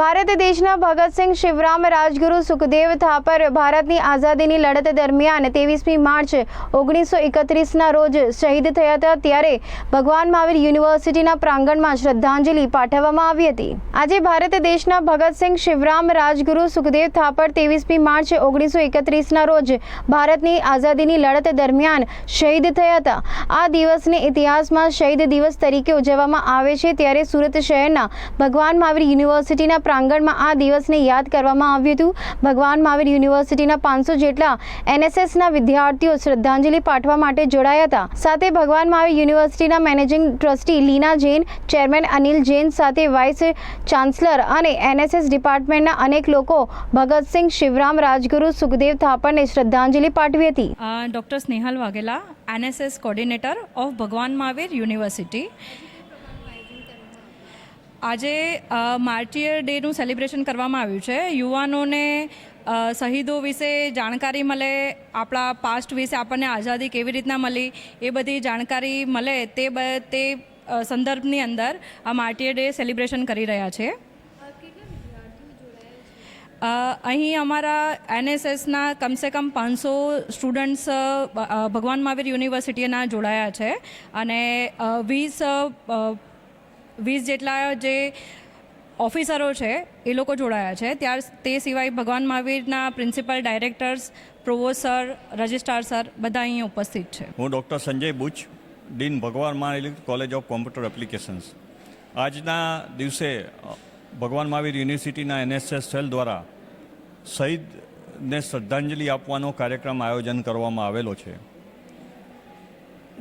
ભારત દેશના ભગતસિંહ શિવરામ રાજગુરુ સુખદેવ થાપર ભારતની આઝાદીની લડત દરમિયાન ત્રેવીસમી માર્ચ ઓગણીસો એકત્રીસના રોજ શહીદ થયા હતા ત્યારે ભગવાન મહાવીર યુનિવર્સિટીના પ્રાંગણમાં શ્રદ્ધાંજલિ પાઠવવામાં આવી હતી. આજે ભારત દેશના ભગતસિંહ શિવરામ રાજગુરુ સુખદેવ થાપર ત્રેવીસમી માર્ચ ઓગણીસો એકત્રીસના રોજ ભારતની આઝાદીની લડત દરમિયાન શહીદ થયા હતા. આ દિવસને ઇતિહાસમાં શહીદ દિવસ તરીકે ઉજવવામાં આવે છે ત્યારે સુરત શહેરના ભગવાન મહાવીર યુનિવર્સિટીના પ્રાંગણમાં આ દિવસને યાદ કરવામાં આવ્યું હતું. ભગવાન મહાવીર યુનિવર્સિટીના પાંચસો જેટલા એનએસએસના વિદ્યાર્થીઓ શ્રદ્ધાંજલિ પાઠવા માટે જોડાયા હતા. સાથે ભગવાન મહાવીર યુનિવર્સિટીના managing trustee Leena Jain, chairman Anil Jain સાથે વાઇસ ચાન્સલર અને એનએસએસ ડિપાર્ટમેન્ટના અનેક લોકો ભગતસિંહ શિવરામ, રાજગુરુ સુખદેવ થાપરને શ્રદ્ધાંજલિ પાઠવી હતી. Doctor Snehal Vaghela, NSS coordinator of Bhagwan Mahavir university. આજે માર્ટિયર ડેનું સેલિબ્રેશન કરવામાં આવ્યું છે. યુવાનોને શહીદો વિશે જાણકારી મળે, આપણા પાસ્ટ વિશે આપણને આઝાદી કેવી રીતના મળી, એ બધી જાણકારી મળે તે તે સંદર્ભની અંદર આ માર્ટિયર ડે સેલિબ્રેશન કરી રહ્યા છે. અહીં અમારા એનએસએસના કમસે કમ પાંચસો સ્ટુડન્ટ્સ ભગવાન મહાવીર યુનિવર્સિટીના જોડાયા છે. અને વીસ વીસ જેટલા જે ઓફિસરો છે, એ લોકો જોડાયા છે. ત્યાર તે સિવાય Bhagwan મહાવીરના principal directors, provost sir registrar sir બધા અહીં ઉપસ્થિત છે. હું doctor Sanjay Buch, dean Bhagwan Mahavir college of computer applications. આજના દિવસે ભગવાન મહાવીર યુનિવર્સિટીના એનએસએસ સેલ દ્વારા શહીદને શ્રદ્ધાંજલિ આપવાનો કાર્યક્રમ આયોજન કરવામાં આવેલો છે.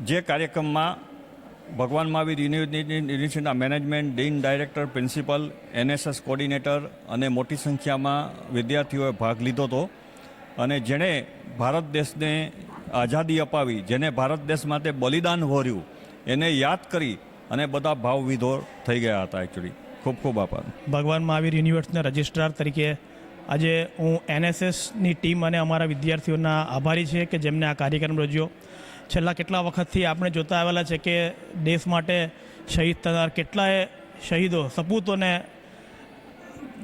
જે કાર્યક્રમમાં ભગવાન મહાવીર યુનિવર્સિટીના management, dean director, principal, NSS coordinator અને મોટી સંખ્યામાં વિદ્યાર્થીઓએ ભાગ લીધો હતો. અને જેણે ભારત દેશને આઝાદી અપાવી, જેને ભારત દેશ માટે બલિદાન હોર્યું, એને યાદ કરી અને બધા ભાવવિધો થઈ ગયા હતા એકચ્યુઅલી ખૂબ ખૂબ આભાર. ભગવાન મહાવીર યુનિવર્સિટીના રજિસ્ટ્રાર તરીકે આજે હું એનએસએસની ટીમ અને અમારા વિદ્યાર્થીઓના આભારી છે કે જેમને આ કાર્યક્રમ રચ્યો. છેલ્લા કેટલા વખતથી આપણે જોતા આવેલા છે કે દેશ માટે શહીદ થનાર કેટલાય શહીદો, સપૂતોને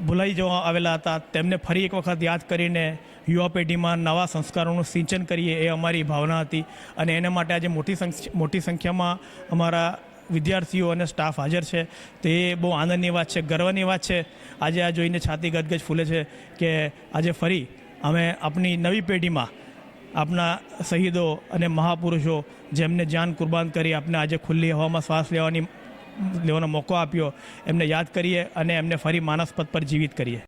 ભૂલાઈ જવા આવેલા હતા. તેમને ફરી એક વખત યાદ કરીને યુવા પેઢીમાં નવા સંસ્કારોનું સિંચન કરીએ એ અમારી ભાવના હતી. અને એને માટે આજે મોટી મોટી સંખ્યામાં અમારા વિદ્યાર્થીઓ અને સ્ટાફ હાજર છે. તો બહુ આનંદની વાત છે, ગર્વની વાત છે. આજે આ જોઈને છાતી ગદગજ ફૂલે છે કે આજે ફરી અમે આપણી નવી પેઢીમાં આપણા શહીદો અને મહાપુરુષો જેમને જાન કુરબાન કરી આપણે આજે ખુલ્લી હવામાં શ્વાસ લેવાની, લેવાનો મોકો આપ્યો, એમને યાદ કરીએ અને એમને ફરી માનસ પદ પર જીવિત કરીએ.